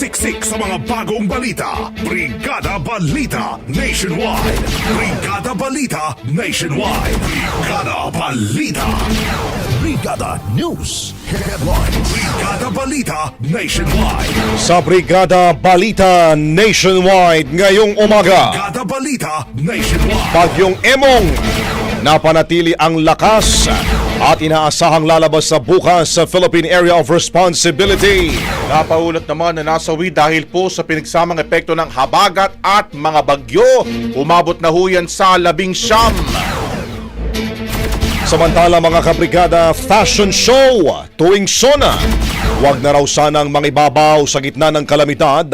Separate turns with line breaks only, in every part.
Siksik sa mga bagong balita. Brigada Balita Nationwide. Brigada Balita Nationwide. Brigada Balita.
Brigada News Headlines.
Brigada Balita Nationwide.
Sa Brigada Balita Nationwide ngayong umaga,
Brigada Balita Nationwide.
Bagyong Emong napanatili ang lakas at inaasahang lalabas sa bukas sa Philippine Area of Responsibility.
Napaulat naman na nasawi dahil po sa pinagsamang epekto ng habagat at mga bagyo. Umabot na ho yan sa labing siyam.
Samantala mga kabrigada, fashion show tuwing sona. Huwag na raw sanang mangibabaw sa gitna ng kalamidad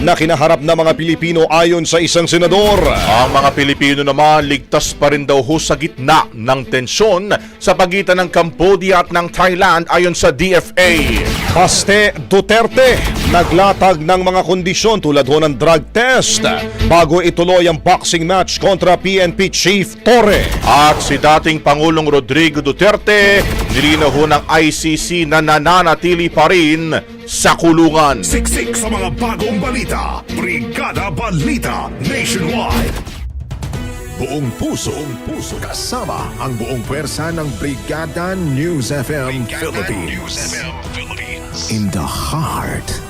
na kinaharap ng mga Pilipino ayon sa isang senador.
Ang mga Pilipino naman ligtas pa rin daw ho sa gitna ng tensyon sa pagitan ng Cambodia at ng Thailand ayon sa DFA.
Paste Duterte naglatag ng mga kondisyon tulad ho ng drug test bago ituloy ang boxing match kontra PNP Chief Torre.
At si dating Pangulong Rodrigo Duterte nilinaw ho ng ICC na nananatili pa rin sa kulungan.
Siksik sa mga bagong balita. Brigada Balita Nationwide.
Buong puso, buong puso kasama ang buong pwersa ng Brigada News FM Philippines. In the heart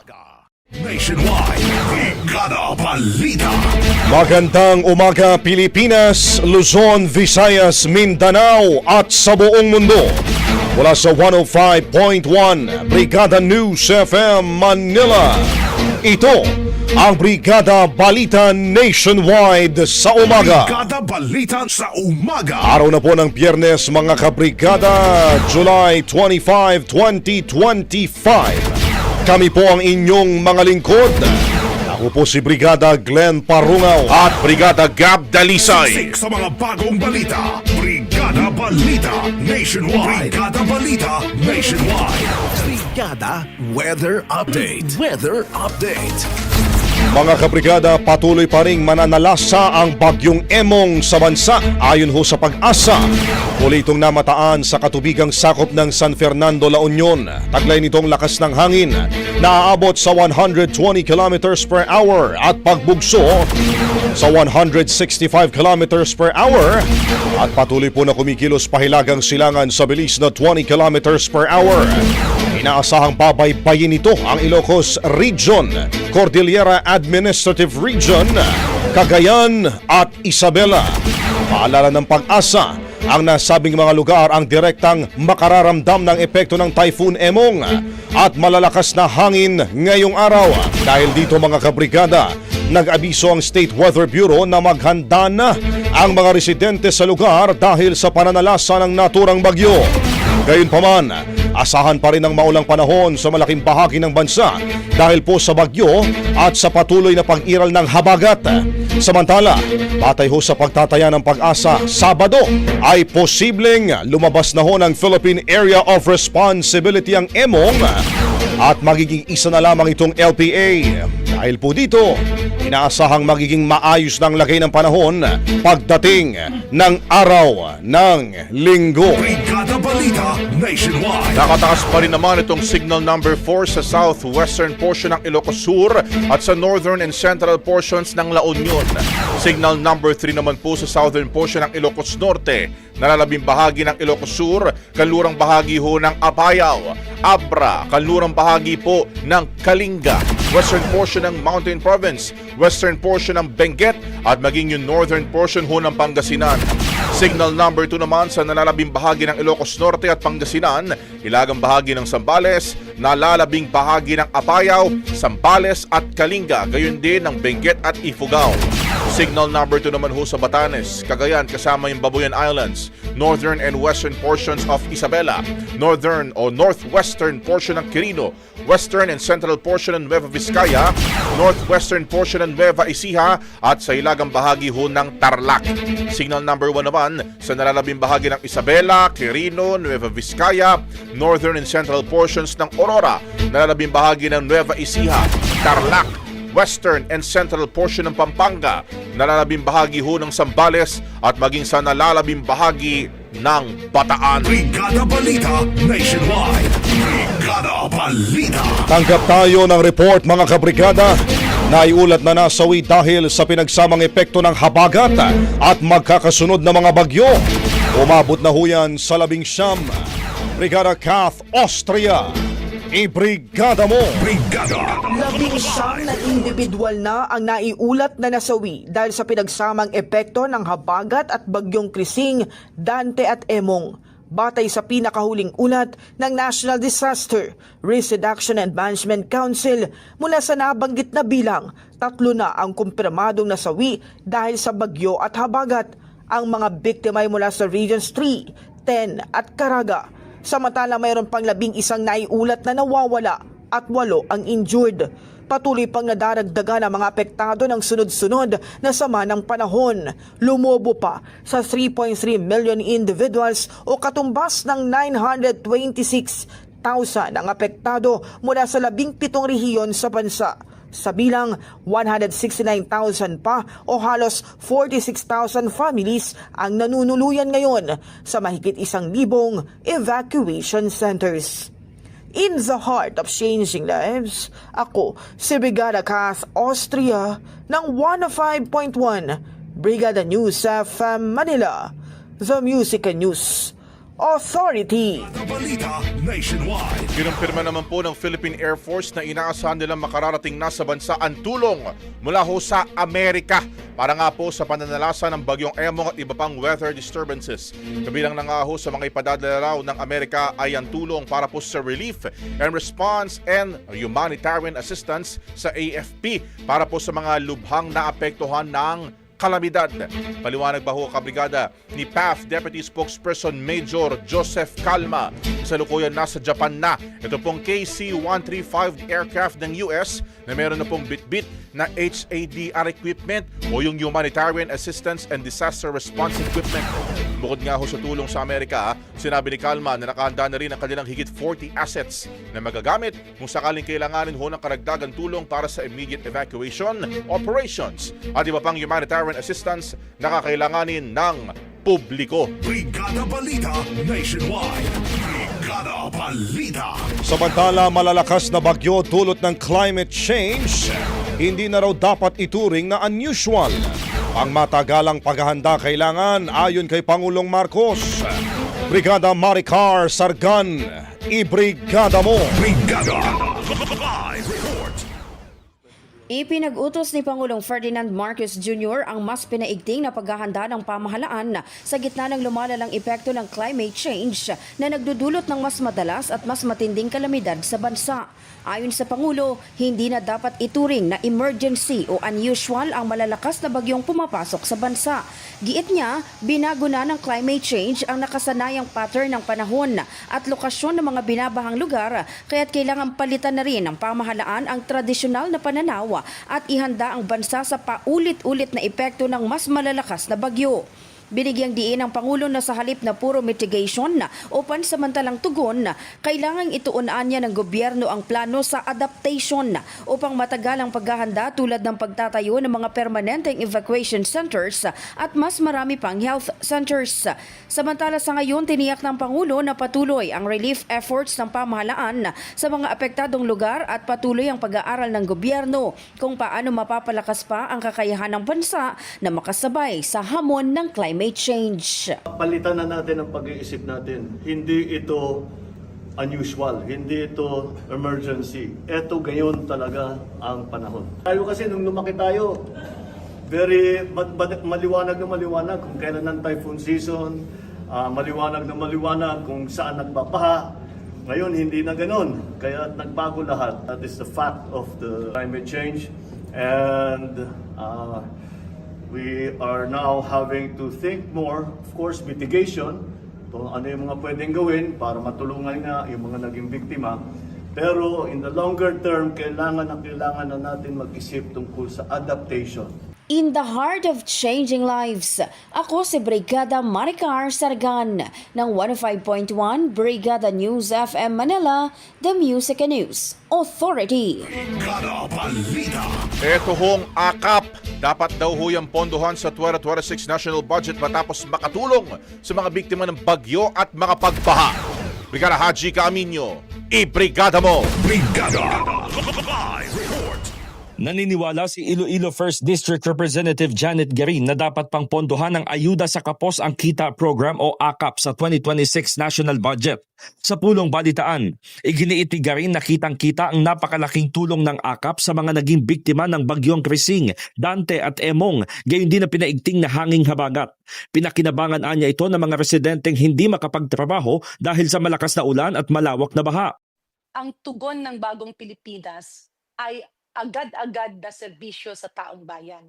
Nationwide. Brigada Balita.
Magandang umaga Pilipinas, Luzon, Visayas, Mindanao at sa buong mundo. Mula sa 105.1 Brigada News FM Manila. Ito ang Brigada Balita Nationwide sa umaga.
Brigada Balita sa umaga.
Araw na po ng biyernes mga kabrigada, July 25, 2025. Kami po ang inyong mga lingkod. Ako po si Brigada Glenn Parungaw.
At Brigada Gab Dalisay.
Siksik sa mga bagong balita. Brigada Balita Nationwide. Brigada Balita Nationwide.
Brigada Weather Update. Weather Update.
Mga kabrigada, patuloy pa ring mananalasa ang bagyong Emong sa bansa ayon ho sa pag-asa. Muli itong namataan sa katubigang sakop ng San Fernando, La Union. Taglay nitong lakas ng hangin na aabot sa 120 kilometers per hour at pagbugso sa 165 kilometers per hour at patuloy po na kumikilos pahilagang silangan sa bilis na 20 kilometers per hour. Inaasahang babaybayin ito ang Ilocos Region, Cordillera Administrative Region, Cagayan at Isabela. Paalala ng pag-asa, ang nasabing mga lugar ang direktang makararamdam ng epekto ng Typhoon Emong at malalakas na hangin ngayong araw. Dahil dito mga kabrigada, nag-abiso ang State Weather Bureau na maghanda na ang mga residente sa lugar dahil sa pananalasa ng naturang bagyo. Gayunpaman, asahan pa rin ang maulang panahon sa malaking bahagi ng bansa dahil po sa bagyo at sa patuloy na pag-iral ng habagat. Samantala, batay ho sa pagtataya ng pag-asa, Sabado ay posibleng lumabas na ho ng Philippine Area of Responsibility ang EMONG at magiging isa na lamang itong LPA. Dahil po dito, inaasahang magiging maayos ng lagay ng panahon pagdating ng araw ng linggo.
Brigada Balita Nationwide.
Nakataas pa rin naman itong signal number 4 sa southwestern portion ng Ilocos Sur at sa northern and central portions ng La Union. Signal number 3 naman po sa southern portion ng Ilocos Norte, nalalabing bahagi ng Ilocos Sur, kanlurang bahagi ho ng Apayao, Abra, kanlurang bahagi po ng Kalinga, western portion ng Mountain Province, western portion ng Benguet at maging yung northern portion ho ng Pangasinan. Signal number 2 naman sa nalalabing bahagi ng Ilocos Norte at Pangasinan, ilagang bahagi ng Sambales, nalalabing bahagi ng Apayao, Sambales at Kalinga, gayon din ng Benguet at Ifugao. Signal number 2 naman ho sa Batanes, Cagayan kasama yung Babuyan Islands, northern and western portions of Isabela, northern o northwestern portion ng Quirino, western and central portion ng Nueva Vizcaya, northwestern portion ng Nueva Ecija at sa ilagang bahagi ho ng Tarlac. Signal number 1 naman sa nalalabing bahagi ng Isabela, Quirino, Nueva Vizcaya, northern and central portions ng Aurora, nalalabing bahagi ng Nueva Ecija, Tarlac, western and central portion ng Pampanga, nalalabing bahagi ho ng Sambales at maging sa nalalabing bahagi ng Bataan.
Brigada Balita Nationwide. Brigada Balita.
Tanggap tayo ng report mga kabrigada na iulat na nasawi dahil sa pinagsamang epekto ng habagat at magkakasunod na mga bagyo. Umabot na ho yan sa labing siyam. Brigada Kath Austria. Ibrigada mo!
Brigada.
Labing siyam na individual na ang naiulat na nasawi dahil sa pinagsamang epekto ng habagat at bagyong Krising, Dante at Emong. Batay sa pinakahuling ulat ng National Disaster Risk Reduction and Management Council mula sa nabanggit na bilang, tatlo na ang kumpirmadong nasawi dahil sa bagyo at habagat. Ang mga biktima ay mula sa Regions 3, 10 at Caraga. Samantala mayroon pang labing isang naiulat na nawawala at walo ang injured. Patuloy pang nadaragdagan ang mga apektado ng sunod-sunod na sama ng panahon. Lumobo pa sa 3.3 million individuals o katumbas ng 926,000 ang apektado mula sa labing pitong rehiyon sa bansa sa bilang 169,000 pa o halos 46,000 families ang nanunuluyan ngayon sa mahigit isang libong evacuation centers. In the heart of changing lives, ako si Brigada Kath Austria ng 105.1 Brigada News FM Manila, The Music and News Authority.
Kinumpirma naman po ng Philippine Air Force na inaasahan nilang makararating na sa bansa ang tulong mula ho sa Amerika para nga po sa pananalasa ng bagyong Emong at iba pang weather disturbances. Kabilang na nga ho sa mga ipadadala raw ng Amerika ay ang tulong para po sa relief and response and humanitarian assistance sa AFP para po sa mga lubhang naapektuhan ng kalamidad. Paliwanag pa ho kabrigada ni PAF Deputy Spokesperson Major Joseph Calma. Kasalukuyan nasa Japan na ito pong KC-135 aircraft ng US na meron na pong bitbit na HADR equipment o yung Humanitarian Assistance and Disaster Response Equipment. Bukod nga ho sa tulong sa Amerika, sinabi ni Calma na nakahanda na rin ang kanilang higit 40 assets na magagamit kung sakaling kailanganin ho ng karagdagang tulong para sa immediate evacuation operations at iba pang humanitarian assistance na kakailanganin ng publiko.
Brigada Balita Nationwide. Brigada Balita.
Samantala, malalakas na bagyo dulot ng climate change, hindi na raw dapat ituring na unusual. Ang matagalang paghahanda kailangan ayon kay Pangulong Marcos. Brigada Maricar Sargan, ibrigada mo!
Brigada.
Ipinag-utos ni Pangulong Ferdinand Marcos Jr. ang mas pinaigting na paghahanda ng pamahalaan sa gitna ng lumalalang epekto ng climate change na nagdudulot ng mas madalas at mas matinding kalamidad sa bansa. Ayon sa Pangulo, hindi na dapat ituring na emergency o unusual ang malalakas na bagyong pumapasok sa bansa. Giit niya, binago na ng climate change ang nakasanayang pattern ng panahon at lokasyon ng mga binabahang lugar kaya't kailangan palitan na rin ng pamahalaan ang tradisyonal na pananaw at ihanda ang bansa sa paulit-ulit na epekto ng mas malalakas na bagyo. Binigyang diin ng Pangulo na sa halip na puro mitigation o pansamantalang tugon, kailangang ituunan niya ng gobyerno ang plano sa adaptation upang matagal ang paghahanda tulad ng pagtatayo ng mga permanenteng evacuation centers at mas marami pang health centers. Samantala sa ngayon, tiniyak ng Pangulo na patuloy ang relief efforts ng pamahalaan sa mga apektadong lugar at patuloy ang pag-aaral ng gobyerno kung paano mapapalakas pa ang kakayahan ng bansa na makasabay sa hamon ng climate change.
Palitan na natin ang pag-iisip natin. Hindi ito unusual, hindi ito emergency. Ito gayon talaga ang panahon. Tayo kasi nung lumaki tayo, very ma- ma- maliwanag na maliwanag kung kailan ang typhoon season, ah, maliwanag na maliwanag kung saan nagbabaha. Ngayon, hindi na ganun. Kaya nagbago lahat. That is the fact of the climate change. And ah, we are now having to think more, of course, mitigation, kung ano yung mga pwedeng gawin para matulungan nga yung mga naging biktima. Pero in the longer term, kailangan na kailangan na natin mag-isip tungkol sa adaptation.
In the heart of changing lives, ako si Brigada Maricar Sargan ng 105.1 Brigada News FM Manila, The Music and News Authority.
Brigada Balita.
Ito hong akap. Dapat daw ho yung pondohan sa 2026 national budget matapos makatulong sa mga biktima ng bagyo at mga pagbaha. Brigada Haji Kaaminyo, i-brigada mo!
Brigada.
Naniniwala si Iloilo 1st District Representative Janet Garin na dapat pang pondohan ng Ayuda sa Kapos ang Kita Program o AKAP sa 2026 national budget. Sa pulong balitaan, iginiiti Garin na kitang-kita ang napakalaking tulong ng AKAP sa mga naging biktima ng bagyong Krising, Dante at Emong, gayon din na pinaigting na hanging habagat. Pinakinabangan anya ito ng mga residenteng hindi makapagtrabaho dahil sa malakas na ulan at malawak na baha.
ang tugon ng bagong Pilipinas ay agad-agad na serbisyo sa taong bayan.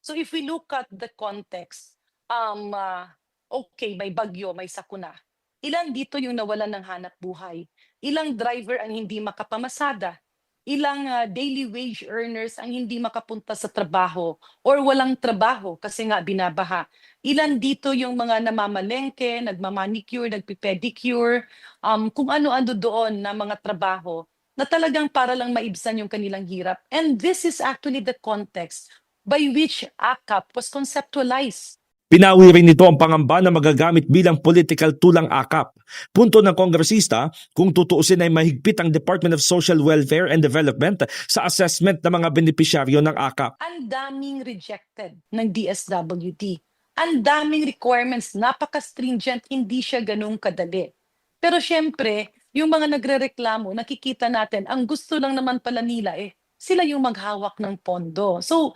So if we look at the context, um, ah, okay, may bagyo, may sakuna. Ilan dito yung nawalan ng hanap buhay? Ilang driver ang hindi makapamasada? Ilang ah, daily wage earners ang hindi makapunta sa trabaho or walang trabaho kasi nga binabaha? Ilan dito yung mga namamalengke, nagmamanicure, nagpipedicure, um, kung ano-ano doon na mga trabaho na talagang para lang maibsan yung kanilang hirap. And this is actually the context by which AKAP was conceptualized.
Pinawi rin nito ang pangamba na magagamit bilang political tulang akap. Punto ng kongresista, kung tutuusin ay mahigpit ang Department of Social Welfare and Development sa assessment ng mga benepisyaryo ng akap.
Ang daming rejected ng DSWD. Ang daming requirements, napaka-stringent, hindi siya ganun kadali. Pero syempre, yung mga nagrereklamo, nakikita natin, ang gusto lang naman pala nila eh, sila yung maghawak ng pondo. So,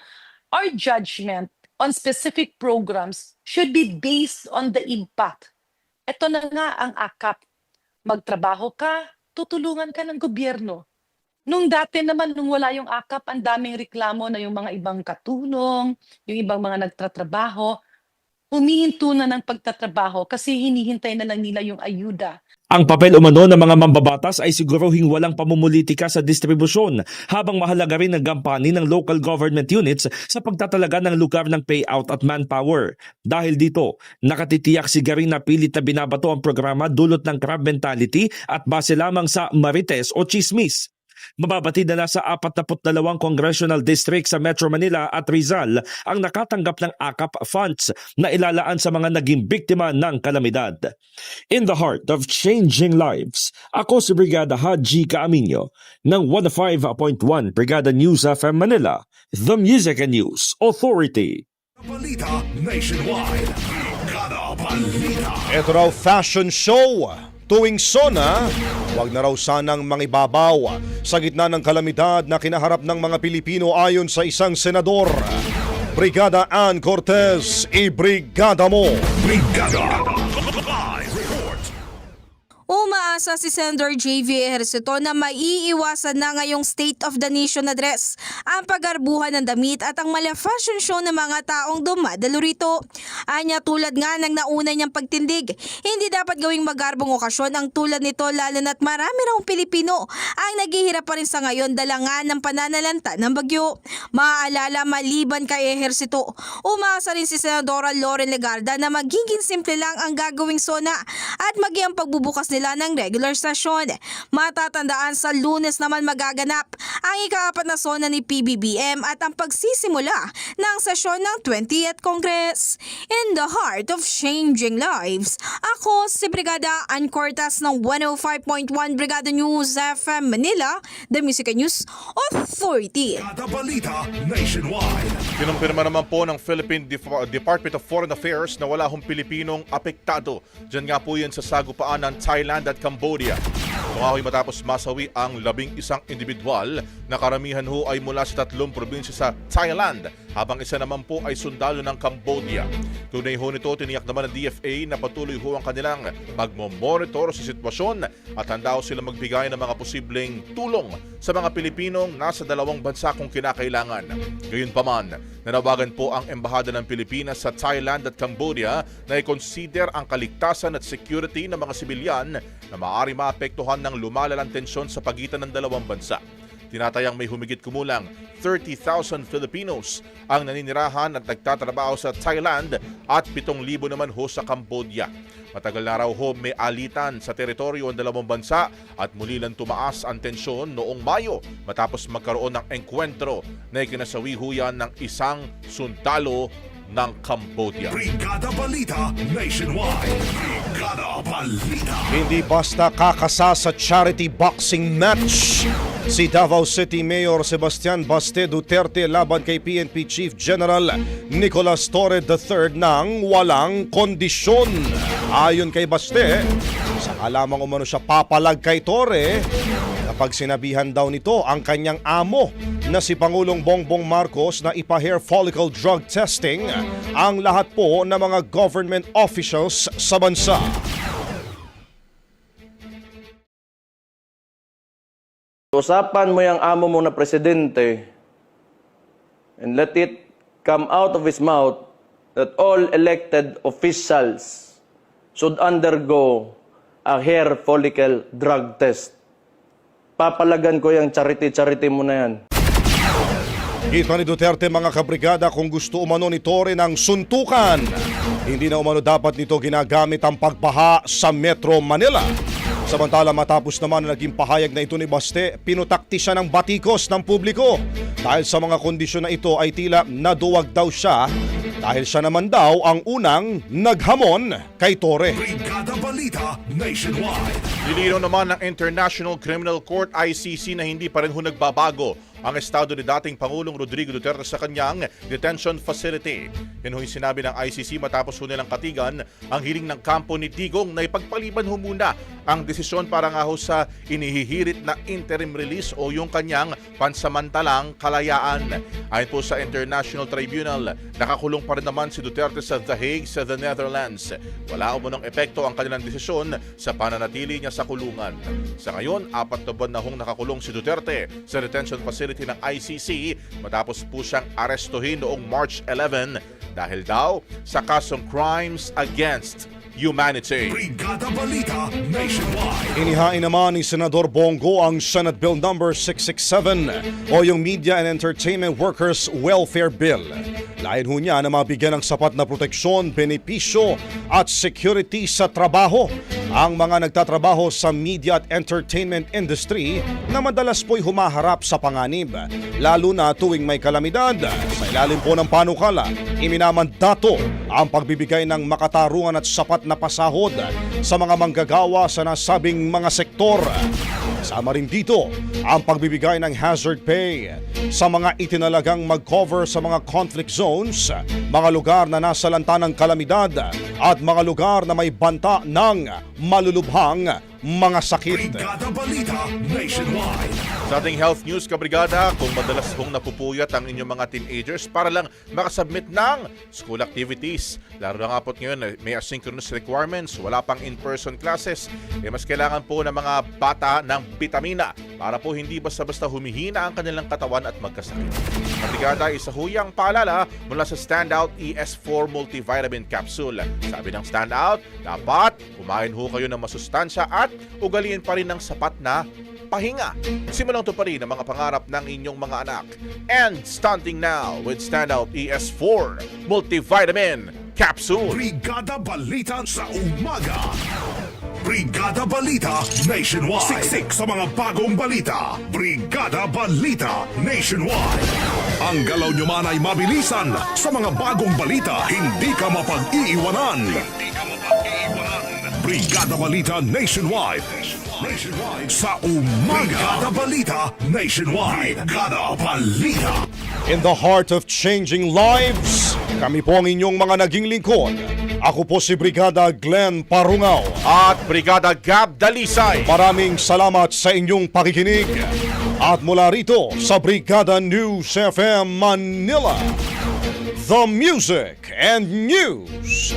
our judgment on specific programs should be based on the impact. Ito na nga ang akap. Magtrabaho ka, tutulungan ka ng gobyerno. Nung dati naman, nung wala yung AKAP, ang daming reklamo na yung mga ibang katulong, yung ibang mga nagtatrabaho, humihinto na ng pagtatrabaho kasi hinihintay na lang nila yung ayuda.
Ang papel umano ng mga mambabatas ay siguruhing walang pamumulitika sa distribusyon habang mahalaga rin ang gampani ng local government units sa pagtatalaga ng lugar ng payout at manpower. Dahil dito, nakatitiyak si Garin na pilit na binabato ang programa dulot ng crab mentality at base lamang sa marites o chismis. Mababatid na nasa 42 congressional district sa Metro Manila at Rizal ang nakatanggap ng AKAP funds na ilalaan sa mga naging biktima ng kalamidad. In the heart of changing lives, ako si Brigada Haji Caaminyo ng 105.1 Brigada News FM Manila, The Music and News Authority.
Balita Nationwide. Balita.
Ito raw fashion show. Tuwing sona, wag na raw sanang mangibabaw sa gitna ng kalamidad na kinaharap ng mga Pilipino ayon sa isang senador. Brigada Ann Cortez, i-brigada mo!
Brigada.
Umaasa si Senator JV Ejercito na maiiwasan na ngayong State of the Nation address ang pagarbuhan ng damit at ang mala fashion show ng mga taong dumadalo rito. Anya tulad nga ng nauna niyang pagtindig, hindi dapat gawing magarbong okasyon ang tulad nito lalo na't marami raw Pilipino ang naghihirap pa rin sa ngayon dalangan ng pananalanta ng bagyo. Maaalala maliban kay Ejercito, umaasa rin si Senadora Lauren Legarda na magiging simple lang ang gagawing sona at maging ang pagbubukas nila ng regular session. Matatandaan sa lunes naman magaganap ang ikaapat na sona ni PBBM at ang pagsisimula ng sesyon ng 20th Congress. In the heart of changing lives, ako si Brigada Ann Cortas ng 105.1 Brigada News FM Manila, The Music and News Authority.
Kinumpirma naman po ng Philippine Def- Department of Foreign Affairs na wala hong Pilipinong apektado. Diyan nga po yan sa sagupaan ng Thailand at Cambodia. Tumahoy matapos masawi ang labing isang individual na karamihan ho ay mula sa tatlong probinsya sa Thailand habang isa naman po ay sundalo ng Cambodia. Tunay ho nito tiniyak naman ng DFA na patuloy ho ang kanilang pagmomonitor sa sitwasyon at handa ho sila magbigay ng mga posibleng tulong sa mga Pilipinong nasa dalawang bansa kung kinakailangan. Gayunpaman, nanawagan po ang Embahada ng Pilipinas sa Thailand at Cambodia na i-consider ang kaligtasan at security ng mga sibilyan na maaari maapektuhan ng lumalalang tensyon sa pagitan ng dalawang bansa. Tinatayang may humigit kumulang 30,000 Filipinos ang naninirahan at nagtatrabaho sa Thailand at 7,000 naman ho sa Cambodia. Matagal na raw ho may alitan sa teritoryo ng dalawang bansa at muli lang tumaas ang tensyon noong Mayo matapos magkaroon ng engkwentro na ikinasawi ho yan ng isang sundalo ng Cambodia.
Brigada Balita Nationwide. Brigada Balita.
Hindi basta kakasa sa charity boxing match. Si Davao City Mayor Sebastian Baste Duterte laban kay PNP Chief General Nicolas Torre III ng walang kondisyon. Ayon kay Baste, saka lamang umano siya papalag kay Torre kapag sinabihan daw nito ang kanyang amo na si Pangulong Bongbong Marcos na ipa-hair follicle drug testing ang lahat po ng mga government officials sa bansa.
Usapan mo yung amo mo na presidente and let it come out of his mouth that all elected officials should undergo a hair follicle drug test. Papalagan ko yung charity-charity mo na yan.
Kita ni Duterte mga kabrigada kung gusto umano ni Torre ng suntukan. Hindi na umano dapat nito ginagamit ang pagbaha sa Metro Manila. Samantala matapos naman na naging pahayag na ito ni Baste, pinutakti siya ng batikos ng publiko. Dahil sa mga kondisyon na ito ay tila naduwag daw siya dahil siya naman daw ang unang naghamon kay Torre.
Brigada Balita Nationwide.
Nilinaw naman ng International Criminal Court ICC na hindi pa rin ho nagbabago ang estado ni dating Pangulong Rodrigo Duterte sa kanyang detention facility. Yan ho yung sinabi ng ICC matapos ho nilang katigan ang hiling ng kampo ni Digong na ipagpaliban ho muna ang desisyon para nga ho sa inihihirit na interim release o yung kanyang pansamantalang kalayaan. Ayon po sa International Tribunal, nakakulong pa rin naman si Duterte sa The Hague sa the Netherlands. Wala umunong epekto ang kanilang desisyon sa pananatili niya sa kulungan. Sa ngayon, apat na buwan na hong nakakulong si Duterte sa detention facility ng ICC matapos po siyang arestuhin noong March 11 dahil daw sa kasong crimes against humanity.
Brigada Balita Nationwide.
Inihain naman ni Senador Bongo ang Senate Bill number 667 o yung Media and Entertainment Workers Welfare Bill. Lain ho niya na mabigyan ng sapat na proteksyon, benepisyo at security sa trabaho ang mga nagtatrabaho sa media at entertainment industry na madalas po'y humaharap sa panganib, lalo na tuwing may kalamidad. Sa ilalim po ng panukala, iminamandato ang pagbibigay ng makatarungan at sapat na pasahod sa mga manggagawa sa nasabing mga sektor. Kasama rin dito ang pagbibigay ng hazard pay sa mga itinalagang mag-cover sa mga conflict zones, mga lugar na nasa lanta ng kalamidad at mga lugar na may banta ng malulubhang mga sakit.
Brigada Balita Nationwide.
Sa ating health news, kabrigada, kung madalas hong napupuyat ang inyong mga teenagers para lang makasubmit ng school activities. Lalo na nga po ngayon, eh, may asynchronous requirements, wala pang in-person classes, eh mas kailangan po ng mga bata ng vitamina para po hindi basta-basta humihina ang kanilang katawan at magkasakit. Kabrigada, isa huyang paalala mula sa Standout ES4 Multivitamin Capsule. Sabi ng Standout, dapat kumain ho kayo ng masustansya at ugaliin pa rin ng sapat na pahinga. Simulang to pa rin ang mga pangarap ng inyong mga anak. And stunting now with Standout ES4 Multivitamin Capsule.
Brigada Balita sa umaga. Brigada Balita Nationwide. Siksik sa mga bagong balita. Brigada Balita Nationwide. Ang galaw nyo man ay mabilisan sa mga bagong balita. Hindi ka mapag-iiwanan. Hindi ka mapag-iiwanan. Brigada Balita Nationwide. Nationwide sa umaga. Brigada Balita Nationwide. Brigada Balita.
In the heart of changing lives, kami po ang inyong mga naging lingkod. Ako po si Brigada Glenn Parungaw.
At Brigada Gab Dalisay.
Maraming salamat sa inyong pakikinig. At mula rito sa Brigada News FM Manila, The Music and News